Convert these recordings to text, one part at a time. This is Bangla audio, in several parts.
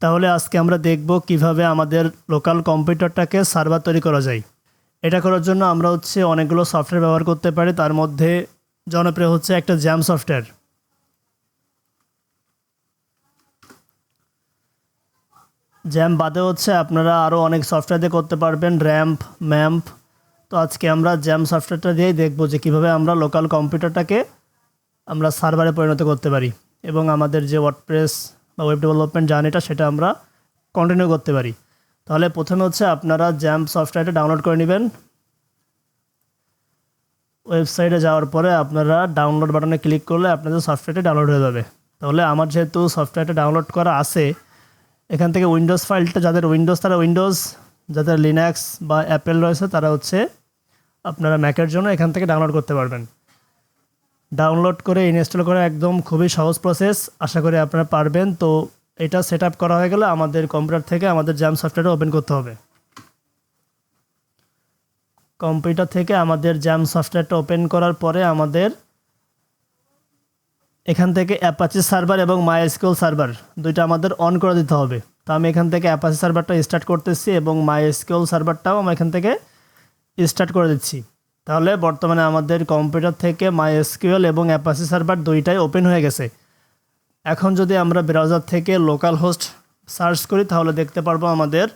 তাহলে আজকে আমরা দেখব কীভাবে আমাদের লোকাল কম্পিউটারটাকে সার্ভার তৈরি করা যায়। এটা করার জন্য আমরা হচ্ছে অনেকগুলো সফটওয়্যার ব্যবহার করতে পারি। তার মধ্যে জনপ্রিয় হচ্ছে একটা জ্যাম সফটওয়্যার। জ্যাম বাদে হচ্ছে আপনারা আরও অনেক সফটওয়্যার দিয়ে করতে পারবেন, র্যাম্প, ম্যাম্প। তো আজকে আমরা জ্যাম সফটওয়্যারটা দিয়েই দেখব যে কীভাবে আমরা লোকাল কম্পিউটারটাকে আমরা সার্ভারে পরিণত করতে পারি। এবং আমাদের যে ওয়ার্ডপ্রেস বা ওয়েব ডেভেলপমেন্ট জার্নিটা সেটা আমরা কন্টিনিউ করতে পারি। তাহলে প্রথমে হচ্ছে আপনারা জ্যাম্প সফটওয়্যারটা ডাউনলোড করে নেবেন। ওয়েবসাইটে যাওয়ার পরে আপনারা ডাউনলোড বাটনে ক্লিক করলে আপনাদের সফটওয়্যারটা ডাউনলোড হয়ে যাবে। তাহলে আমার যেহেতু সফটওয়্যারটা ডাউনলোড করা আছে, এখান থেকে উইন্ডোজ ফাইলটা যাদের উইন্ডোজ তারা উইন্ডোজ যাদের লিনাক্স বা অ্যাপেল রয়েছে, তারা হচ্ছে আপনারা ম্যাকের জন্য এখান থেকে ডাউনলোড করতে পারবেন। ডাউনলোড করে ইনস্টল করা একদম খুবই সহজ প্রসেস আশা করি আপনারা পারবেন। তো এটা সেট করা হয়ে গেলে আমাদের কম্পিউটার থেকে আমাদের জ্যাম সফটওয়্যারটা ওপেন করতে হবে। কম্পিউটার থেকে আমাদের জ্যাম সফটওয়্যারটা ওপেন করার পরে আমাদের এখান থেকে অ্যাপাচি সার্ভার এবং মাইএসকিউএল সার্ভার দুইটা আমাদের অন করে দিতে হবে। তো আমি এখান থেকে অ্যাপাচি সার্ভারটা স্টার্ট করতেছি এবং মাইএসকিউএল সার্ভারটাও আমি এখান থেকে স্টার্ট করে দিচ্ছি। তাহলে বর্তমানে আমাদের কম্পিউটার থেকে মাইএসকিউএল এবং অ্যাপাসি সার্ভার দুইটাই ওপেন হয়ে গেছে। এখন যদি আমরা ব্রাউজার থেকে লোকাল হোস্ট সার্চ করি, তাহলে দেখতে পারব আমাদের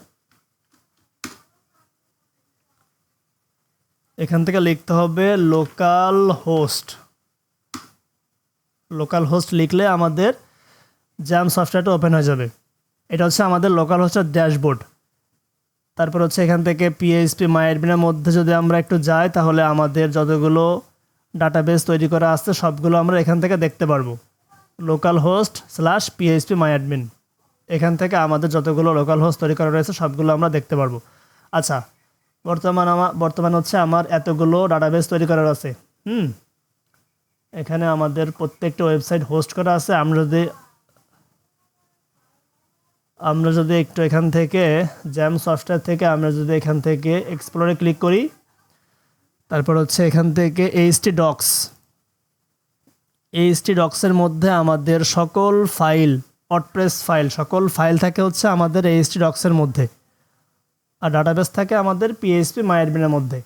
এখান থেকে লিখতে হবে লোকাল হোস্ট লোকাল হোস্ট লিখলে আমাদের জ্যাম সফটওয়্যারটা ওপেন হয়ে যাবে। এটা হচ্ছে আমাদের লোকাল হোস্টের ড্যাশবোর্ড তারপর হচ্ছে এখান থেকে পিএইচপি মাইএডমিনের মধ্যে যদি আমরা একটু যাই, তাহলে আমাদের যতগুলো ডাটাবেস তৈরি করা আসছে সবগুলো আমরা এখান থেকে দেখতে পারব। Local host slash PHP my admin এখান থেকে আমাদের যতগুলো লোকাল হোস্ট তৈরি করা রয়েছে, সবগুলো আমরা দেখতে পারব। আচ্ছা বর্তমান আমার বর্তমান হচ্ছে আমার এতগুলো ডাটাবেস তৈরি করার আছে। হুম, এখানে আমাদের প্রত্যেকটা ওয়েবসাইট হোস্ট করা আছে। আমরা যদি আমরা যদি একটু এখান থেকে জ্যাম সফটওয়্যার থেকে আমরা যদি এখান থেকে এক্সপ্লোরে ক্লিক করি, তারপর হচ্ছে এখান থেকে এইচটি ডক্স এইচটি ডক্সের মধ্যে আমাদের সকল ফাইল অটপ্রেস ফাইল সকল ফাইল থাকে হচ্ছে আমাদের এইচটি ডক্সের মধ্যে। আর ডাটাবেস থাকে আমাদের পিএইচপি মাইডবিনের মধ্যে।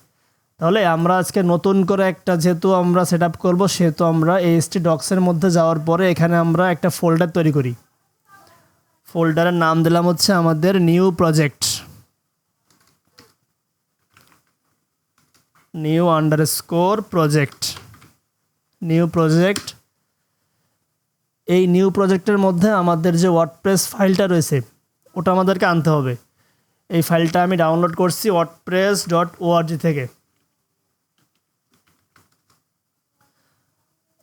তাহলে আমরা আজকে নতুন করে একটা যেহেতু আমরা সেট আপ করব, সেহেতু আমরা এইচটি ডক্সের মধ্যে যাওয়ার পরে এখানে আমরা একটা ফোল্ডার তৈরি করি। ফোল্ডারের নাম দিলাম হচ্ছে আমাদের new project. New underscore project. New project. এই নিউ প্রজেক্টের মধ্যে আমাদের যে ওয়ার্ডপ্রেস ফাইলটা রয়েছে, ওটা আমাদেরকে আনতে হবে। এই ফাইলটা আমি ডাউনলোড করছি ওয়ার্ডপ্রেস ডট ওআরজি থেকে।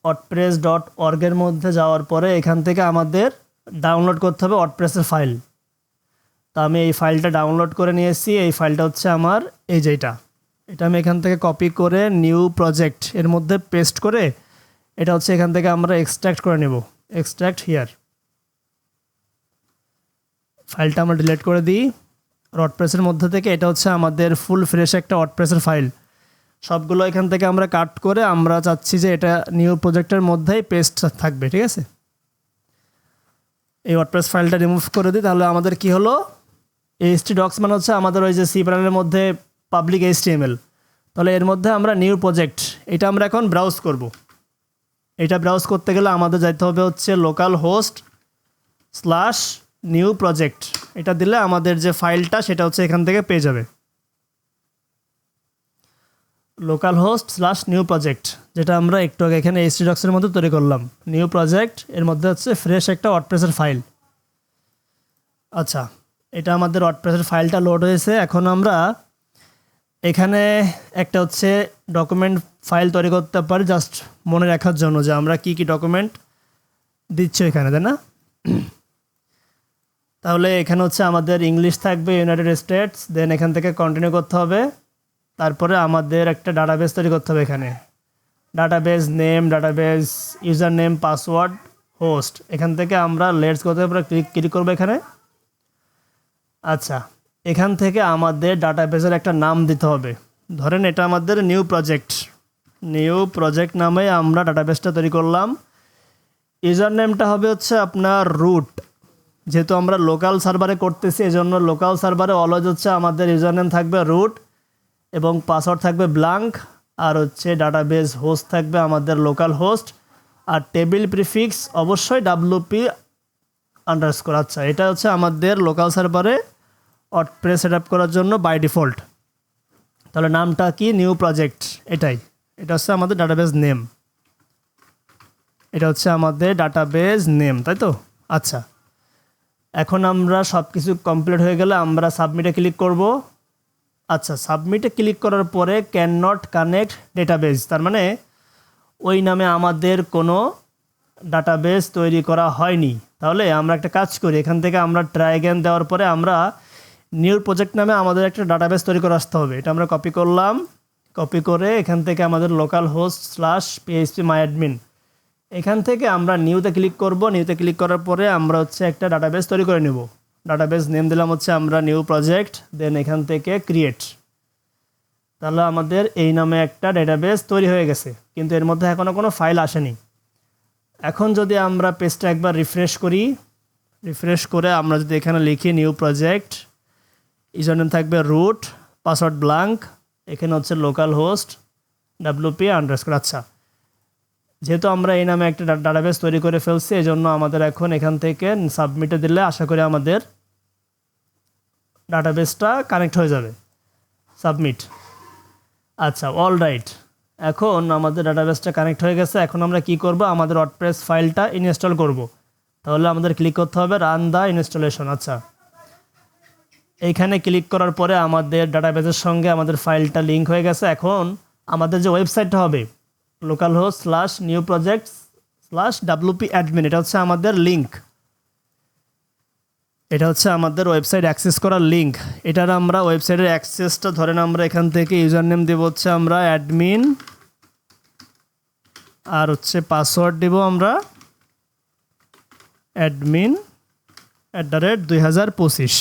ওয়ার্ডপ্রেস ডট অর্গের মধ্যে যাওয়ার পরে এখান থেকে আমাদের ডাউনলোড করতে হবে ওয়ার্ডপ্রেসের ফাইল তা আমি এই ফাইলটা ডাউনলোড করে নিয়ে এসেছি। এই ফাইলটা হচ্ছে আমার এই যেটা এটা। আমি এখান থেকে কপি করে নিউ প্রজেক্ট এর মধ্যে পেস্ট করে এটা হচ্ছে এখান থেকে আমরা এক্সট্র্যাক্ট করে নেব। এক্সট্র্যাক্ট হিয়ার ফাইলটা আমরা ডিলিট করে দিই। ওয়ার্ডপ্রেসের মধ্যে থেকে এটা হচ্ছে আমাদের ফুল ফ্রেশ একটা ওয়ার্ডপ্রেসের ফাইল সবগুলো এখান থেকে আমরা কাট করে আমরা চাচ্ছি যে এটা নিউ প্রজেক্টের মধ্যেই পেস্ট থাকবে, ঠিক আছে? এই ওয়ার্ডপ্রেস ফাইলটা রিমুভ করে দিই, তাহলে আমাদের কি হলো? এইচটি ডক্স মানে হচ্ছে আমাদের ওই যে সি প্যানেলের মধ্যে পাবলিক এইচটিএমএল তাহলে এর মধ্যে আমরা নিউ প্রজেক্ট এটা আমরা এখন ব্রাউজ করব। এটা ব্রাউজ করতে গেলে আমাদের যাইতে হবে হচ্ছে local host slash new project এটা দিলে আমাদের যে ফাইলটা সেটা হচ্ছে এখান থেকে পেয়ে যাবে। Local host slash new project যেটা আমরা একটু আগে এখানে এইচটি ডক্সের মধ্যে তৈরি করলাম। নিউ প্রজেক্ট এর মধ্যে হচ্ছে ফ্রেশ একটা ওয়ার্ডপ্রেসের ফাইল আচ্ছা এটা আমাদের ওয়ার্ডপ্রেসের ফাইলটা লোড হয়েছে। এখন আমরা এখানে একটা হচ্ছে ডকুমেন্ট ফাইল তৈরি করতে পারি জাস্ট মনে রাখার জন্য যে আমরা কি কি ডকুমেন্ট দিচ্ছি এখানে, তাই না? তাহলে এখানে হচ্ছে আমাদের ইংলিশ থাকবে ইউনাইটেড স্টেটস দেন এখান থেকে কন্টিনিউ করতে হবে। তারপরে আমাদের একটা ডাটাবেস তৈরি করতে হবে এখানে। Database name database user name password host এখান থেকে আমরা লেটস করতে হবে ক্লিক ক্লিক করব এখানে। আচ্ছা এখান থেকে আমাদের ডাটাবেসের একটা নাম দিতে হবে। ধরেন এটা আমাদের নিউ প্রজেক্ট নিউ প্রজেক্ট নামে আমরা ডাটাবেসটা তৈরি করলাম। ইউজার নেমটা হবে হচ্ছে আপনার রুট যেহেতু আমরা লোকাল সার্ভারে করতেছি, এজন্য লোকাল সার্ভারে অলওয়েজ হচ্ছে আমাদের ইউজার নেম থাকবে রুট এবং পাসওয়ার্ড থাকবে ব্লাঙ্ক আর হচ্ছে ডাটাবেস হোস্ট থাকবে আমাদের লোকাল হোস্ট আর টেবিল প্রিফিক্স অবশ্যই ডাব্লুপি আন্ডারস্কোর আচ্ছা এটা হচ্ছে আমাদের লোকাল সার্ভারে অটপ্রে সেট করার জন্য বাই ডিফল্ট তাহলে নামটা কি? নিউ প্রজেক্ট এটাই। এটা হচ্ছে আমাদের ডাটাবেস নেম এটা হচ্ছে আমাদের ডাটাবেস নেম তাই তো? আচ্ছা এখন আমরা সব কিছু কমপ্লিট হয়ে গেলে আমরা সাবমিটে ক্লিক করব। আচ্ছা সাবমিটে ক্লিক করার পরে ক্যান নট কানেক্ট ডেটাবেস তার মানে ওই নামে আমাদের কোনো ডাটাবেস তৈরি করা হয়নি। তাহলে আমরা একটা কাজ করি, এখান থেকে আমরা ট্রাইগ্যান দেওয়ার পরে আমরা নিউ প্রজেক্ট নামে আমাদের একটা ডাটাবেস তৈরি করে আসতে হবে। এটা আমরা কপি করলাম কপি করে এখান থেকে আমাদের local host slash PHP my admin এখান থেকে আমরা নিউতে ক্লিক করব নিউতে ক্লিক করার পরে আমরা হচ্ছে একটা ডাটাবেস তৈরি করে নেব। ডাটাবেস নেম দিলাম হচ্ছে আমরা নিউ প্রজেক্ট দেন এখান থেকে ক্রিয়েট তাহলে আমাদের এই নামে একটা ডাটাবেস তৈরি হয়ে গেছে, কিন্তু এর মধ্যে এখনও কোনো ফাইল আসেনি। এখন যদি আমরা পেজটা একবার রিফ্রেশ করি রিফ্রেশ করে আমরা যদি এখানে লিখি নিউ প্রজেক্ট ইউজার থাকবে রুট পাসওয়ার্ড ব্লাঙ্ক এখানে হচ্ছে লোকাল হোস্ট ডাব্লুপি আন্ডারস্কোর আচ্ছা। যেহেতু আমরা এই নামে একটা ডাটাবেস তৈরি করে ফেলছি এই জন্য আমাদের এখন এখান থেকে সাবমিটে দিলে আশা করি আমাদের ডাটাবেসটা কানেক্ট হয়ে যাবে, সাবমিট। আচ্ছা অল রাইট এখন আমাদের ডাটাবেসটা কানেক্ট হয়ে গেছে। এখন আমরা কি করব? আমাদের ওয়ার্ডপ্রেস ফাইলটা ইনস্টল করব। তাহলে আমাদের ক্লিক করতে হবে রান দ্য ইনস্টলেশন। আচ্ছা এইখানে ক্লিক করার পরে আমাদের ডাটাবেসের সঙ্গে আমাদের ফাইলটা লিঙ্ক হয়ে গেছে। এখন আমাদের যে ওয়েবসাইটটা হবে local host slash new project slash WP admin এটা হচ্ছে আমাদের লিঙ্ক এটা হচ্ছে আমাদের ওয়েবসাইট অ্যাক্সেস করার লিঙ্ক এটার আমরা ওয়েবসাইটের অ্যাক্সেসটা ধরেন আমরা এখান থেকে ইউজার নেম দেবো হচ্ছে আমরা অ্যাডমিন আর হচ্ছে পাসওয়ার্ড দেব আমরা অ্যাডমিন অ্যাট দ্য রেট দুই হাজার পঁচিশ।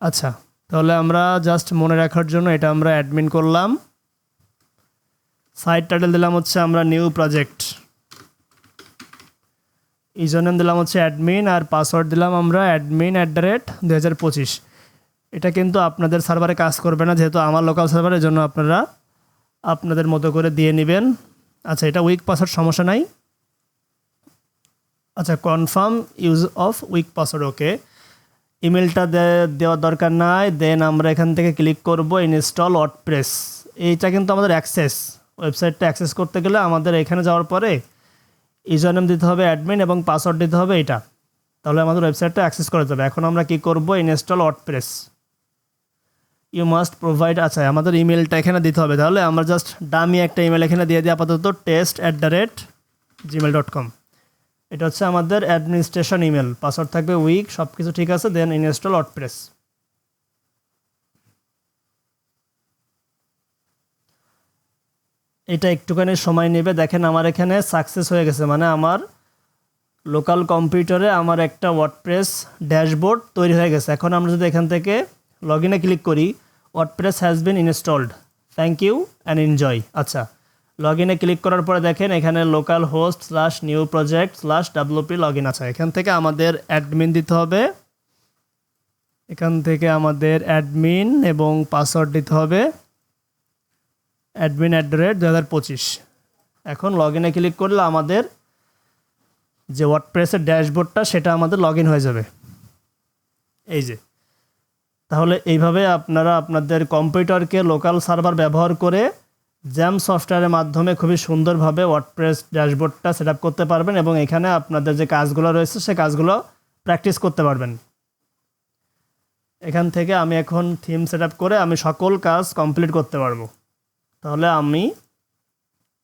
আচ্ছা তাহলে আমরা জাস্ট মনে রাখার জন্য এটা আমরা অ্যাডমিন করলাম। সাইট টাইটেল দিলাম হচ্ছে আমরা নিউ প্রজেক্ট ইউজার নেম দিলাম হচ্ছে অ্যাডমিন আর পাসওয়ার্ড দিলাম আমরা অ্যাডমিন অ্যাট দ্য রেট দু হাজার পঁচিশ। এটা কিন্তু আপনাদের সার্ভারে কাজ করবে না, যেহেতু আমার লোকাল সার্ভারের জন্য আপনারা আপনাদের মতো করে দিয়ে নেবেন। আচ্ছা এটা উইক পাসওয়ার্ড সমস্যা নাই। আচ্ছা confirm use of weak password okay ইমেলটা দেওয়ার দরকার নাই দেন আমরা এখান থেকে ক্লিক করব ইনস্টল ওয়ার্ডপ্রেস এইটা কিন্তু আমাদের অ্যাক্সেস ওয়েবসাইটটা অ্যাক্সেস করতে গেলে আমাদের এখানে যাওয়ার পরে ইউজার নেম দিতে হবে, অ্যাডমিন এবং পাসওয়ার্ড দিতে হবে এটা। তাহলে আমাদের ওয়েবসাইটটা অ্যাক্সেস করা যাবে। এখন আমরা কি করব? Install WordPress. You must provide আচ্ছা আমাদের ইমেলটা এখানে দিতে হবে। তাহলে আমরা জাস্ট ডামি একটা ইমেল এখানে দিয়ে দিই, আপাতত test at the rate Gmail dot com এটা হচ্ছে আমাদের অ্যাডমিনিস্ট্রেশন ইমেল পাসওয়ার্ড থাকবে উইক সব কিছু ঠিক আছে দেন ইনস্টল ওয়ার্ডপ্রেস এটা একটুখানি সময় নেবে। দেখেন আমার এখানে সাকসেস হয়ে গেছে। মানে আমার লোকাল কম্পিউটারে আমার একটা ওয়ার্ডপ্রেস ড্যাশবোর্ড তৈরি হয়ে গেছে। এখন আমরা যদি এখান থেকে লগ ইনে ক্লিক করি WordPress has been installed thank you and enjoy আচ্ছা লগ ইনে ক্লিক করার পরে দেখেন এখানে local host slash new project slash WP log in আছে। এখান থেকে আমাদের অ্যাডমিন দিতে হবে। এখান থেকে আমাদের অ্যাডমিন এবং পাসওয়ার্ড দিতে হবে। অ্যাডমিন অ্যাট দ্য রেট দু হাজার পঁচিশ। এখন লগ ইনে ক্লিক করলে আমাদের যে ওয়ার্ডপ্রেসের ড্যাশবোর্ডটা, সেটা আমাদের লগ ইন হয়ে যাবে। এই যে। তাহলে এইভাবে আপনারা আপনাদের কম্পিউটারকে লোকাল সার্ভার ব্যবহার করে জ্যাম সফটওয়্যারের মাধ্যমে খুবই সুন্দরভাবে ওয়ার্ডপ্রেস ড্যাশবোর্ডটা সেট আপ করতে পারবেন এবং এখানে আপনাদের যে কাজগুলো রয়েছে, সে কাজগুলো প্র্যাকটিস করতে পারবেন। এখান থেকে আমি এখন থিম সেট করে আমি সকল কাজ কমপ্লিট করতে পারব। তাহলে আমি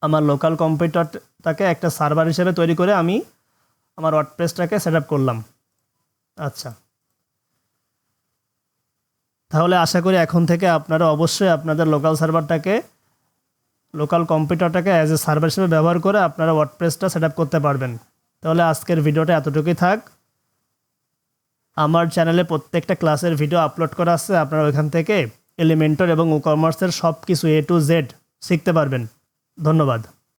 আমার লোকাল কম্পিউটারটাকে একটা সার্ভার হিসেবে তৈরি করে আমি আমার ওয়ার্ডপ্রেসটাকে সেট আপ করলাম। আচ্ছা। তাহলে আশা করি এখন থেকে আপনারা অবশ্যই আপনাদের লোকাল সার্ভারটাকে লোকাল কম্পিউটারটাকে অ্যাজ এ সার্ভার হিসেবে ব্যবহার করে আপনারা ওয়ার্ডপ্রেসটা সেট আপ করতে পারবেন। তাহলে আজকের ভিডিওটা এতটুকুই থাক। আমার চ্যানেলে প্রত্যেকটা ক্লাসের ভিডিও আপলোড করা আছে, আপনারা ওইখান থেকে এলিমেন্টর এবং ই কমার্সের সব কিছু এ টু জেড শিখতে পারবেন। ধন্যবাদ।